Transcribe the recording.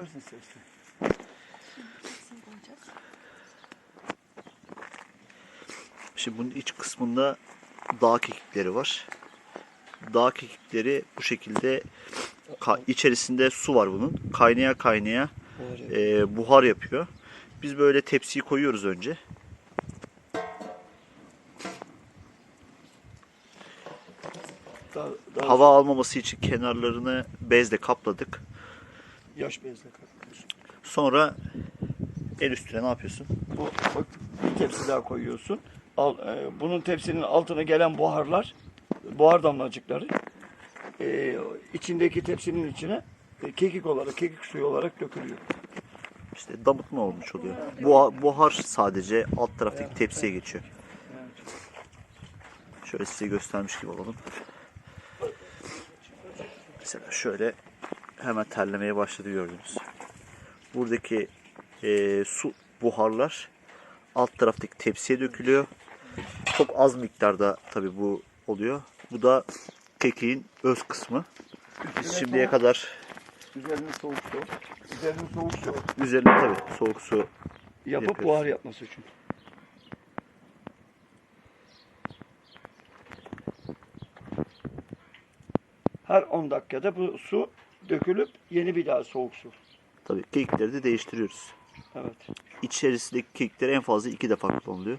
Hepsini koyacağız. Şimdi bunun iç kısmında dağ kekikleri var. Dağ kekikleri bu şekilde içerisinde su var bunun. Kaynaya kaynaya e, buhar yapıyor. Biz böyle tepsiyi koyuyoruz önce. Daha, daha Hava almaması için kenarlarını bezle kapladık. Yaş bezle kapatıyorsun. Sonra en üstüne ne yapıyorsun? Bu bak, bir tepsi daha koyuyorsun. Al, e, bunun tepsinin altına gelen buharlar, buhar damlacıkları e, içindeki tepsinin içine e, kekik olarak, kekik suyu olarak dökülüyor. İşte damıtma olmuş oluyor. Bu buhar sadece alt taraftaki tepsiye geçiyor. Şöyle size göstermiş gibi olalım. Mesela şöyle hemen terlemeye başladı gördünüz. Buradaki e, su buharlar alt taraftaki tepsiye dökülüyor. Çok az miktarda tabi bu oluyor. Bu da kekiğin öz kısmı. Biz şimdiye kadar Üzerine soğuk su, üzerine soğuk su üzerine tabi soğuk su yapıp Yapıyoruz. buhar yapması için. Her 10 dakikada bu su dökülüp yeni bir daha soğuk su. tabi kekikleri de değiştiriyoruz. Evet. İçerisindeki kekikleri en fazla iki defa kullanılıyor.